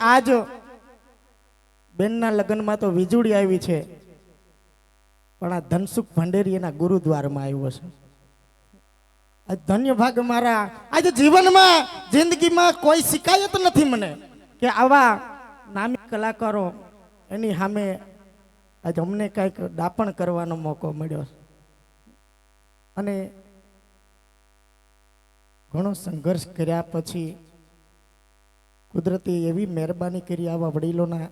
આજ. બેનના લગ્નમાં તો વીજળી આવી છે. પણ આ ધનસુખ ભંડેરી એના ગુરુદ્વારમાં આવ્યો છે. આ ધન્ય ભાગ મારા. આજે જીવનમાં, જિંદગીમાં કોઈ શિકાયત નથી મને કે આવા નામી કલાકારો એની સામે આજે અમને કંઈક દાપણ કરવાનો મોકો મળ્યો છે. અને ઘણો સંઘર્ષ કર્યા પછી કુદરતે એવી મહેરબાની કરી આવા વડીલોના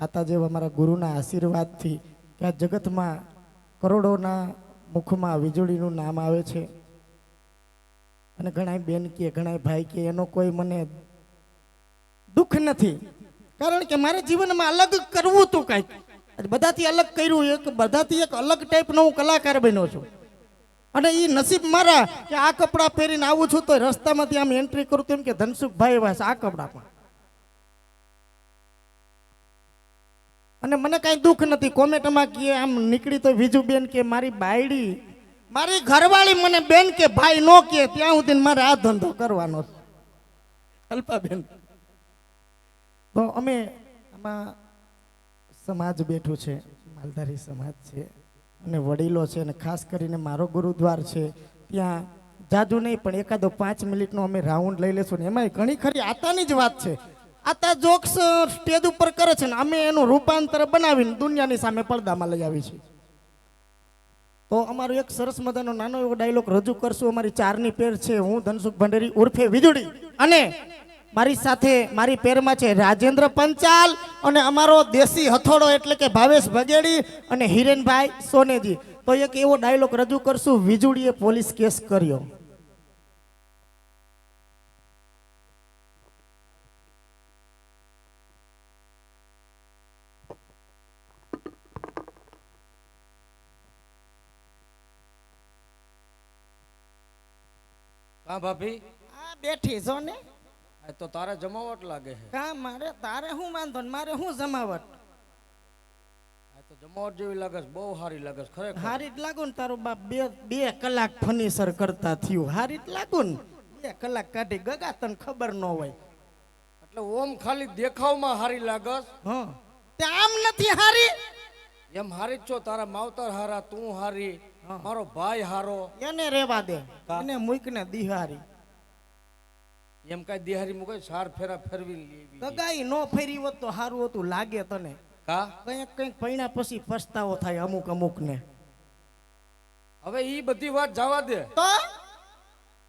આતા જેવા મારા ગુરુના આશીર્વાદથી કે આ જગતમાં કરોડોના મુખમાં વીજળીનું નામ આવે છે. અને ઘણાય બેન કે, ઘણાય ભાઈ કે, એનો કોઈ મને દુઃખ નથી. કારણ કે મારે જીવનમાં અલગ કરવું હતું કાંઈક. બધાથી અલગ કર્યું એક, બધાથી એક અલગ ટાઈપનો હું કલાકાર બન્યો છું. અને એ નસીબ મારા કે આ કપડાં પહેરીને આવું છું તો રસ્તામાંથી આમ એન્ટ્રી કરું તો એમ કે ધનસુખભાઈ વાસ આ કપડાં અને મને કાંઈ દુઃખ નથી. કોમેન્ટમાં કે આમ નીકળી તો બીજું બેન કે મારી બાયડી. મારી ઘરવાળી મને બેન કે ભાઈ નો કે, ત્યાં સુધી મારે આ ધંધો કરવાનો છે. અલ્પાબેન. તો અમે આમાં સમાજ બેઠું છે, માલધારી સમાજ છે, અને વડીલો છે, અને ખાસ કરીને મારો ગુરુદ્વાર છે, ત્યાં જાજુ નહીં, પણ એકાદો પાંચ મિનિટનો અમે રાઉન્ડ લઈ લેશું ને એમાં ઘણી ખરી આતાની જ વાત છે. આતા જોક્સ સ્ટેજ ઉપર કરે છે ને, અમે એનું રૂપાંતર બનાવીને દુનિયાની સામે પડદામાં લઈ આવી છીએ તો અમારો એક સરસ મજાનો નાનો એવો ડાયલોગ રજૂ કરશું. અમારી ચારની પેર છે, હું ધનસુખ ભંડેરી ઉર્ફે વીજળી અને મારી સાથે, મારી પેરમાં છે રાજેન્દ્ર પંચાલ અને અમારો દેશી હથોડો એટલે કે ભાવેશ ભગેડી અને હિરેનભાઈ સોનેજી. તો એક એવો ડાયલોગ રજૂ કરશું. વીજળીએ પોલીસ કેસ કર્યો. કા ભાભી? આ બેઠી છો ને? તો તારે જમાવટ લાગે છે. હા મારે તારે શું વાંધો ને મારે શું જમાવટ? તો જમાવટ જેવી લાગે છે બહુ સારી લાગે છે ખરેખર. હારી જ લાગુ ને તારું બાપ બે બે કલાક ફર્નિચર કરતા થયું. હારી જ લાગુ ને? બે કલાક કાઢી ગગા તને ખબર ન હોય. એટલે ઓમ ખાલી દેખાવમાં હારી લાગે. હા તે આમ નથી હારી? એમ હારી જ છો તારા માવતર હારા તું હારી. મારો ભાઈ હારો. એને રેવા દે? એને મૂકને દિહારી. એમ કઈ દિહારી મૂકે સાર ફેરા ફેરવી લેવી. નો ફેરી હોત તો સારું હતું લાગે તને. કા? કંઈક કંઈક પૈણા પછી પસ્તાવો થાય અમુક અમુક ને હવે ઈ બધી વાત જવા દે. તો?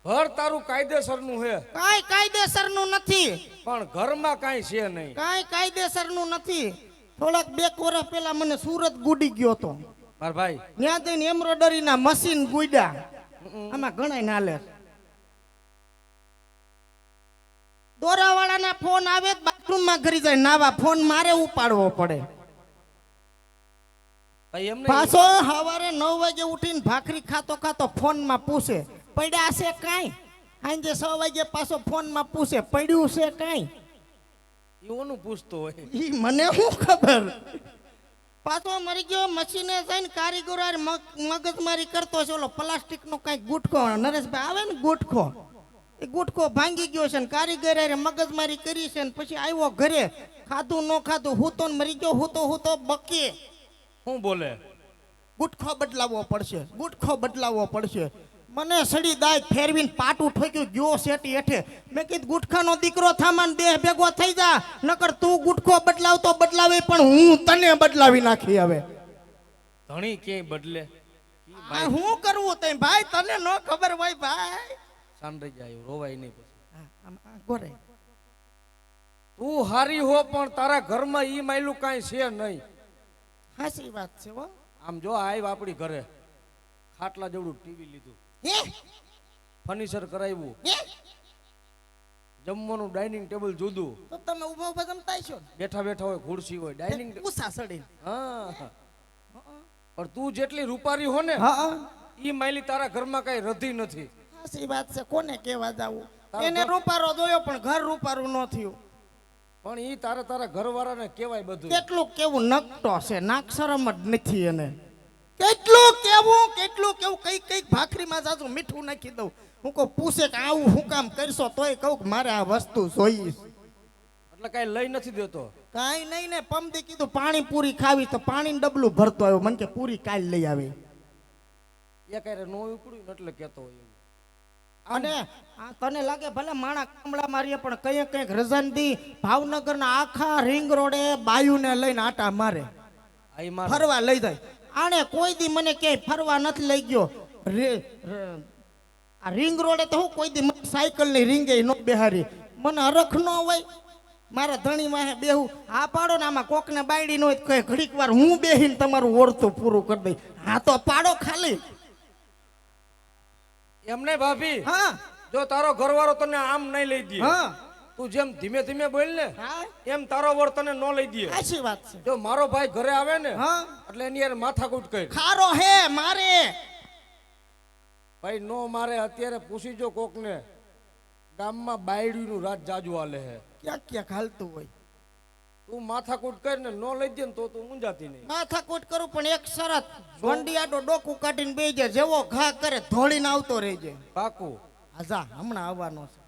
ઘર તારું કાયદેસરનું છે કાયદેસર કાયદેસરનું નથી. પણ ઘરમાં કઈ છે નહીં. કાયદેસર કાયદેસરનું નથી. થોડાક બે કોરા પેલા મને સુરત ગુડી ગયો તો. ભાઈ. ત્યાં જઈને એમ્બ્રોડરી ના મશીન ગુડ્યા આમાં ઘણા નાલે દોરાવાળાના ફોન આવે બાથરૂમમાં ઘરી જાય નાવા ફોન મારે ઉપાડવો પડે. પાછો સવારે નવ વાગે ઉઠીને ભાખરી ખાતો ખાતો ફોનમાં પૂછે પડ્યા છે કાંઈ? સાંજે છ વાગે પાછો ફોનમાં પૂછે પડ્યું છે કાંઈ? એઓનું પૂછતો હોય. મને શું ખબર? પાછો મરી ગયો મશીને જઈને કારીગરો મગજમારી કરતો છે. ઓલો પ્લાસ્ટિક નો કંઈક ગુટકો નરેશભાઈ આવે ને ગુટકો એ ગુટકો ભાંગી ગયો છે ને કારીગર મગજમારી કરી છે ને પછી આવ્યો ઘરે. ખાધું ન ખાધું હૂતો ને મરી ગયો હૂતો હૂતો બકે. શું બોલે? ગુટખો બદલાવવો પડશે ગુટખો બદલાવવો પડશે. મને સડી દાય ફેરવીને પાટું ઠોક્યું ગયો શેટી હેઠે. મેં કીધું ગુટખાનો દીકરો થામાન દેહ ભેગો થઈ જા. નકર તું ગુટખો બદલાવતો બદલાવે પણ હું તને બદલાવી નાખી હવે. ધણી કે બદલે? આ હું કરવું તે ભાઈ તને ન ખબર હોય ભાઈ. સાંભળી જાય રોવાય નહીં પછી. ગોરે. તું હારી હો પણ તારા ઘરમાં ઈ માયલું કાંઈ છે નહીં. હાસી વાત છે હો. આમ જો આવ આપણી ઘરે. ખાટલા જેવડું ટીવી લીધું? ફર્નિચર કરાવ્યું. જમવાનું ડાઇનિંગ ટેબલ જુદું. તો તમે ઊભા ઊભા જમતા છો? બેઠા બેઠા હોય ખુરશી હોય ડાઇનિંગ હા. પણ તું જેટલી રૂપારી હો ને હા ઈ માયલી તારા ઘરમાં કઈ રધી નથી. સાચી વાત છે કોને કેવા જાવું? એને રૂપારો જોયો પણ ઘર રૂપારું ન થયું. પણ ઈ તારા તારા ઘરવાળાને કહેવાય બધું કેટલું કેવું નકટો છે નાક શરમ જ નથી એને. કેટલું કેવું કેટલું કેવું કઈ કઈ ભાખરીમાં જાજુ મીઠું નાખી દઉં. હું કહું પૂછે કે આવું હું કામ કરશો તોય કહું કે મારે આ વસ્તુ જોઈએ. એટલે કઈ લઈ નથી દેતો. કાંઈ નહીં ને પમદી કીધું પાણી પૂરી ખાવી તો પાણી ડબલું ભરતો આવ્યો. મને કે પૂરી કાલ લઈ આવી. એ કઈ નો ઉપડ્યું એટલે કેતો હોય અને તને લાગે ભલે માણા કામડા મારીએ પણ કંઈક કંઈક રજાન દી ભાવનગરના આખા રિંગ રોડે બાયુને લઈને આટા મારે. ફરવા લઈ જાય. આને કોઈ દી મને ક્યાંય ફરવા નથી લઈ ગયો. આ રિંગ રોડે તો હું કોઈ દી સાયકલની રિંગે નો બેહારી. મને હરખ ન હોય મારા ધણી માહે બેહું. આ પાડો ને આમાં કોકને બાયડી ન હોય તો કહે ઘડીક વાર હું બેહીને તમારું ઓળતું પૂરું કરી દઈ હા તો પાડો ખાલી. એમ નહીં ભાભી? હા. જો તારો ઘરવાળો તને આમ નહીં લઈ દે. હા. તું જેમ ધીમે ધીમે બોલ ને એમ તારો વર તને ન લઈ દે. સાચી વાત છે. જો મારો ભાઈ ઘરે આવે ને એટલે એની યાર માથાકૂટ કરી. ખારો હે મારે. ભાઈ નો મારે અત્યારે પૂછી જો કોક ને ગામમાં બાયડીનું રાત જાજુ હાલે હે. ક્યાં ક્યાંક હાલતું હોય? તું માથાકૂટ કરીને ન લઈ દે ને તો તું મૂંઝાતી નહીં. માથાકૂટ કરું પણ એક શરત વંડિયાડો ડોકું કાઢીને બેસી જાય જેવો ઘા કરે ધોળીને આવતો રહેજે પાકું. હાજા હમણાં આવવાનો છે.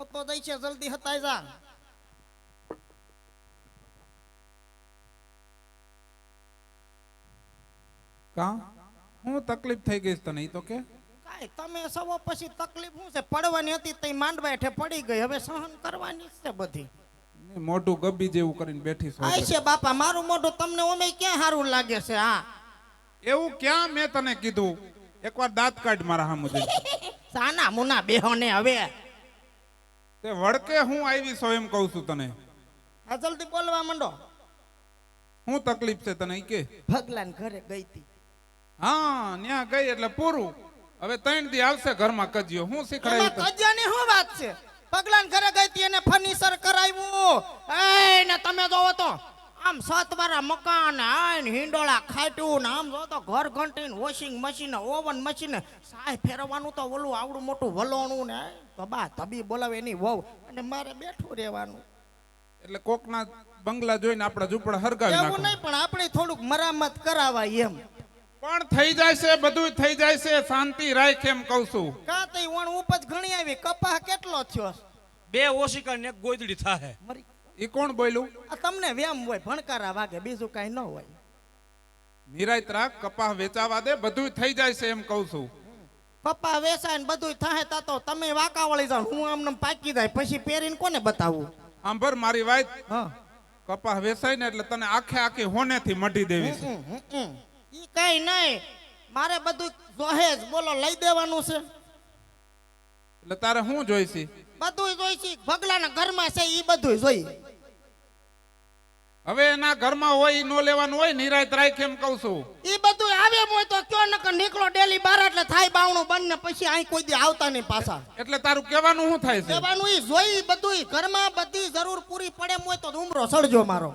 આવતો દઈ છે જલ્દી હતાઈ જા કા હું તકલીફ થઈ ગઈ તને તો કે? કાઈ તમે સવો પછી તકલીફ શું છે? પડવાની હતી તઈ માંડવા હેઠે પડી ગઈ હવે સહન કરવાની છે બધી. ને મોઢું ગબ્બી જેવું કરીને બેઠી છો આય છે બાપા મારું મોઢું તમને ઓમે ક્યાં સારું લાગે છે? હા. એવું ક્યાં મેં તને કીધું? એકવાર દાંત કાઢ મારા સામુ. સાના મુના બેહો ને હવે. તે વડકે હું આવી છો એમ કહું છું તને. આ જલ્દી બોલવા માંડો. હું તકલીફ છે તને કે. ભગલાન ઘરે ગઈ તી હા ન્યા ગઈ એટલે પૂરું. હવે ત્રણ દી આવશે ઘરમાં કજિયો. હું શીખડાયું કજિયાની શું વાત છે? પગલાન ઘરે ગઈ તી એને ફર્નિચર કરાવ્યું. એ ને તમે જોવો તો. આમ સત વાળા મકાન આન હિંડોળા ખાટ્યું ને આમ જો તો ઘર ઘંટીને વોશિંગ મશીન ઓવન મશીન સાય ફેરવવાનું તો ઓલું આવડું મોટું વલોણું ને તો બા તબી બોલાવે એની વહુ અને મારે બેઠું રહેવાનું. એટલે કોકના બંગલા જોઈને આપણા ઝૂંપડા હરગાવી એવું નહીં પણ આપણે થોડુંક મરામત કરાવાય એમ. પણ થઈ જાય છે બધું થઈ જાય છે શાંતિ રાખ એમ કહું છું. કા તઈ વણ ઉપજ ઘણી આવી. કપાહ કેટલો થયો? બે ઓશિકા ને એક ગોદડી થાહે. ઈ કોણ બોલ્યું? આ તમને વેમ હોય ભણકારા વાગે બીજું કાંઈ ન હોય. નિરાયત રાખ કપાહ વેચાવા દે બધું થઈ જાય છે એમ કહું છું. પપ્પા વેસાય ને બધું થાય તા તો તમે વાંકા વળી જાવ હું આમને પાકી જાય પછી પહેરીને કોને બતાવું? આંભર મારી વાત. હા. કપાહ વેચાય ને એટલે તને આખે આખી હોનેથી મઢી દેવી છે. ઈ કઈ નહીં. મારે બધું જોહેજ બોલો લઈ દેવાનું છે. એટલે તારે શું જોઈશે? બધું જોઈશી. ભગલાના ઘરમાં છે ઈ બધું જોઈ. હવે એના ઘરમાં હોય નો લેવાનું હોય નિરાયત રાખ એમ કહું છું. ઈ બધું આવે હોય તો કયો? નકર નીકળો ડેલી બાર એટલે થાય બાવણું બંને પછી અહીં કોઈ દી આવતા નહીં પાછા. એટલે તારું કહેવાનું શું થાય છે? કહેવાનું ઈ જોઈ બધું ઘરમાં બધી જરૂર પૂરી પડે એમ હોય તો ઉમરો સળજો મારો.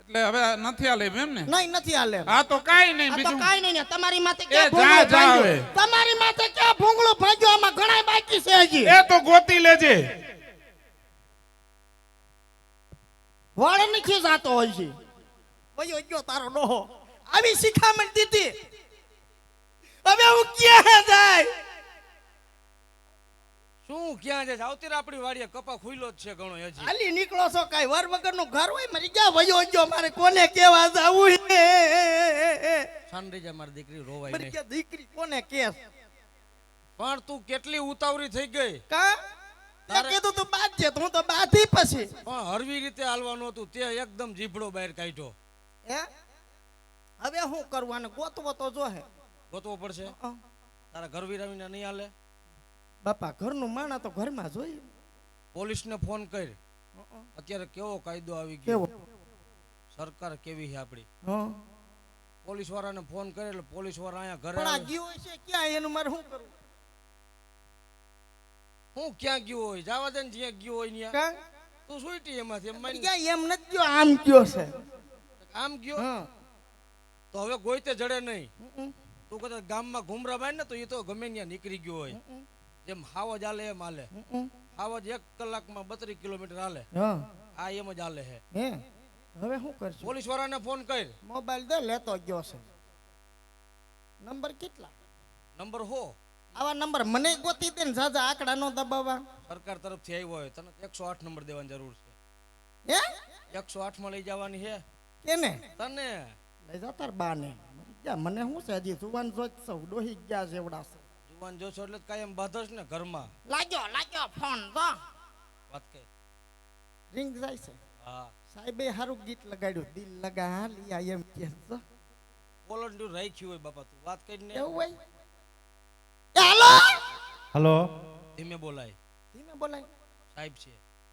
એટલે હવે નથી આલે એમ ને નહીં નથી હાલે. હા તો કાઈ નહીં આ બીજું? કાઈ નહીં ને તમારી માથે કે ભૂંગળું ભાંગ્યું? તમારી માથે ક્યાં ભૂંગળું ભાગ્યો? આમાં ઘણા બાકી છે હજી. એ તો ગોતી લેજે. વળ નથી જાતો હોય છે. વયો ગયો તારો ડોહો આવી શિખામણ દીધી. હવે હું ક્યાં જાય? શું ક્યાં છે? આવતી રે આપણી વાડીએ કપા ખુલ્લો જ છે ઘણો હજી. હાલી નીકળો છો કાંઈ. વગર વગરનું ઘર હોય મરી ગયા વયો ગયો? મારે કોને કેવા જાવું હે સાંડી જા મારી દીકરી રોવાય મરી ગયા દીકરી કોને કે પણ તું કેટલી ઉતાવળી થઈ ગઈ? કા? કીધું તું બાદ તો હું તો બાધી પછી. પણ હરવી રીતે હાલવાનું હતું તે એકદમ જીભડો બહાર કાઢ્યો. હે? હવે શું કરવું ગોતવો તો જો હે. ગોતવો પડશે. તારા ઘર વિરાવીને નહીં હાલે? બાપા ઘરનું માણા તો ઘરમાં જોઈએ પોલીસને ફોન કર. અત્યારે કેવો કાયદો આવી ગયો? સરકાર કેવી છે આપણી? હા. પોલીસ વાળાને ફોન કરે એટલે પોલીસવાળા અહીંયા ઘરે. ગયો છે ક્યાં? એનું મારે શું કરવું? હું ક્યાં ગયો હોય? જવા દે ને જ્યાં ગયો હોય ત્યાં. તું સુઈટી એમાંથી? એમ માની ક્યાં એમ નથી ગયો આમ ગયો છે. આમ ગયો? તો હવે ગોઈતે જડે નહીં. તું કદાચ ગામમાં ઘુમરા બાય ને તો એ તો ગમે ત્યાં નીકળી ગયો હોય. જેમ હાવજ હાલે એમ હાલે. હાવજ એક કલાકમાં બત્રીસ કિલોમીટર હાલે. આ એમ જ હાલે હે. હવે શું કરશું? પોલીસ વાળાને ફોન કર. મોબાઈલ દે લેતો ગયો છે. નંબર કેટલા? નંબર હો. આવા નંબર મને ગોતી દે ને સાજા આંકડા નો દબાવવા. સરકાર તરફથી આવ્યો હોય તને એકસો આઠ નંબર દેવાની જરૂર હે? છે એકસો આઠમાં લઈ જવાની છે? કેને? તને? લઈ જાવ તાર બાને. મને શું છે હજી? જુવાન સૌ ડોહી ગયા છે એવડા છે. જુવાન જોશો એટલે કાયમ બાધસ ને ઘરમાં. લાગ્યો લાગ્યો ફોન તો વાત કે રિંગ જાય છે. હા. સાહેબે હારું ગીત લગાડ્યું. દિલ લગા લિયા એમ કે બોલો રાખ્યું હોય બાપા તું. વાત કરીને એવું હોય? હાલો હેલો ધીમે બોલાય. ધીમે બોલાય. સાહેબ છે.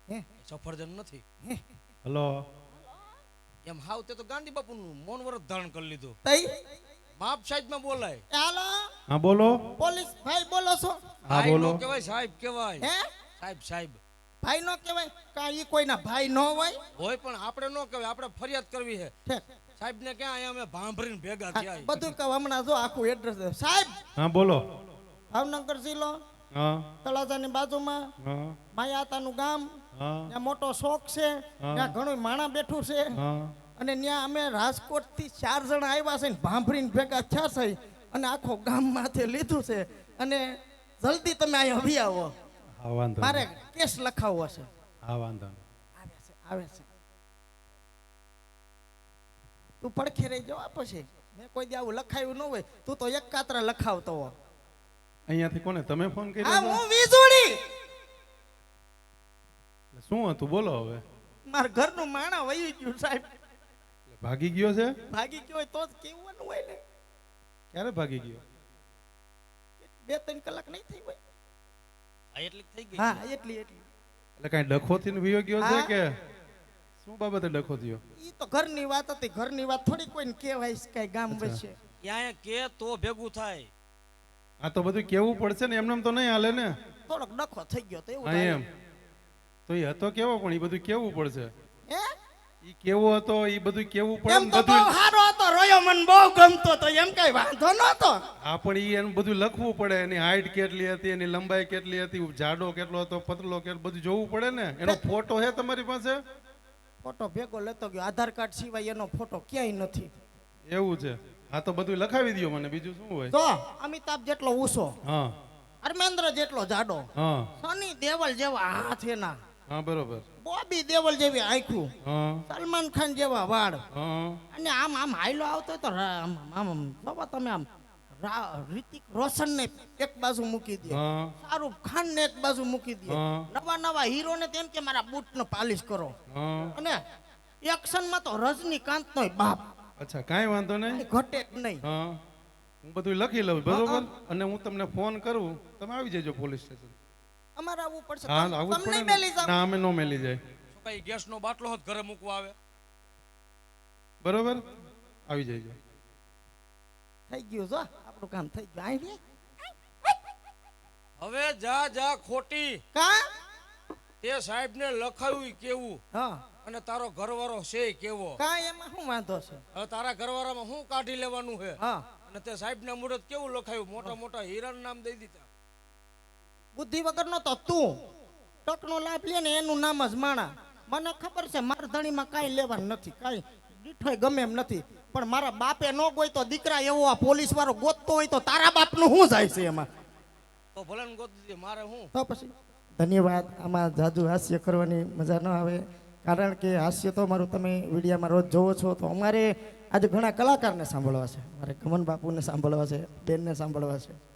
હે? સફરજન નથી. હેલો એમ હાવ તે તો ગાંધી બાપુનું મૌન વ્રત ધારણ કરી લીધું. તઈ? બાપ સાહેબમાં બોલાય. હેલો હા બોલો. પોલીસ ભાઈ બોલો છો? હા નો બોલો. કેવાય સાહેબ કેવાય હે? સાહેબ સાહેબ. ભાઈ નો કહેવાય? કા ઈ કોઈના ભાઈ નો હોય? હોય પણ આપણે નો કહેવાય આપણે ફરિયાદ કરવી છે સાહેબ ને ક્યાં અહીંયા અમે ભાંભરીને ભેગા થયા બધું કહું હમણાં જો આખું એડ્રેસ સાહેબ! હા બોલો. ભાવનગર જિલ્લો તળાજાની બાજુમાં માયાતાનું ગામ ત્યાં મોટો શોખ છે ત્યાં ઘણું માણા બેઠું છે. અને ત્યાં અમે રાજકોટથી ચાર જણા આવ્યા છે ને ભાંભરીને ભેગા થયા છે અને આખો ગામ માથે લીધું છે. અને જલ્દી તમે અહીં આવી આવો. મારે કેસ લખાવવો છે. હા વાંધો આવે છે આવે છે. તું પડખે રહી જવા પછી. મેં કોઈ દે આવું લખાયું ન હોય. તું તો એક કાતરા લખાવતો હો. અહીંયાથી કોને? તમે ફોન કર્યો હા હું વીજળી. એટલે શું હતું? બોલો હવે. મારા ઘરનું માણા વહી ગયું સાહેબ. એટલે ભાગી ગયો છે? ભાગી ગયો હોય તો જ કેવાનું હોય ને. ક્યારે ભાગી ગયો? બે ત્રણ કલાક નહીં થઈ હોય. હા એટલી થઈ ગઈ. હા એટલી એટલી. એટલે કાંઈ ડખોથી થી વિયો ગયો છે કે? શું બાબતે ડખો થયો? ઈ તો ઘરની વાત હતી. ઘરની વાત થોડી કોઈને કહેવાય છે ગામ. વચ્ચે ત્યાં કે તો ભેગું થાય. આ તો બધું કેવું પડશે ને? એમને એમ તો નહીં હાલે ને? થોડોક ડખો થઈ ગયો તો એવું એમ. તો એ હતો કેવો પણ એ બધું કેવું પડશે? હે? એ કેવો હતો એ બધું કેવું પડે બધું સારો હતો રોયો મને બહુ ગમતો તો એમ કઈ વાંધો નતો આ પણ એ એનું બધું લખવું પડે એની હાઈટ કેટલી હતી એની લંબાઈ કેટલી હતી જાડો કેટલો હતો પતલો કેટલો બધું જોવું પડે ને? એનો ફોટો છે તમારી પાસે? ફોટો ભેગો લેતો ગયો. આધાર કાર્ડ સિવાય એનો ફોટો ક્યાંય નથી. એવું છે. હા તો બધું લખાવી દો મને. બીજું શું હોય? તો અમિતાભ જેટલો ઊંચો હા. ધર્મેન્દ્ર જેટલો જાડો હા. સની દેવલ જેવા હાથ એના. હા બરોબર. બોબી દેવલ જેવી આંખું હા. સલમાન ખાન જેવા વાળ. હા. અને આમ આમ હાઈલો આવતો તો આમ આમ બાબા તમે આમ રિતિક રોશન ને એક બાજુ મૂકી દે શાહરૂખ ખાન ને એક બાજુ મૂકી દે. નવા નવા હીરો ને તેમ કે મારા બૂટ નો પાલિશ કરો. અને એક્શનમાં તો રજનીકાંત નો બાપ. અચ્છા કાંઈ વાંધો નહીં. ઘટે નહીં. હા હું બધું લખી લઉં બરોબર? અને હું તમને ફોન કરું. તમે આવી જજો પોલીસ સ્ટેશન. અમારે આવવું પડશે. હા આવું તમને મેલી જાવ ના અમે નો મેલી જાય. શું કઈ ગેસ નો બાટલો હોત ઘરે મૂકવા આવે? બરોબર? આવી જજો. થઈ ગયું જો આપણું કામ થઈ ગયું. આવી હવે જા જા ખોટી. કા? તે સાહેબ ને લખાયું કેવું? હા. અને તારો ઘરવાળો છે કેવો? કાંઈ એમાં શું વાંધો છે? હવે તારા ઘરવાળામાં શું કાઢી લેવાનું છે? હા. અને તે સાહેબ ને મુહૂર્ત કેવું લખાયું? મોટા મોટા હિરણ નામ દઈ દીધા. બુદ્ધિ વગરનો તો તું. ટકનો લાભ લે ને એનું નામ જ માણા. મને ખબર છે માર ધણીમાં કાંઈ લેવાનું નથી. કાંઈ દીઠોય ગમે એમ નથી. પણ મારા બાપે ન ગોય તો દીકરા એવો આ પોલીસ વાળો ગોતતો હોય તો તારા બાપનું શું જાય છે એમાં? તો ભલે ને મારે હું? તો પછી ધન્યવાદ. આમાં જાજુ હાસ્ય કરવાની મજા ન આવે. કારણ કે હાસ્ય તો મારું તમે વિડીયામાં રોજ જોવો છો, તો અમારે આજે ઘણા કલાકારને સાંભળવા છે. મારે કમન બાપુને સાંભળવા છે, બેનને સાંભળવા છે.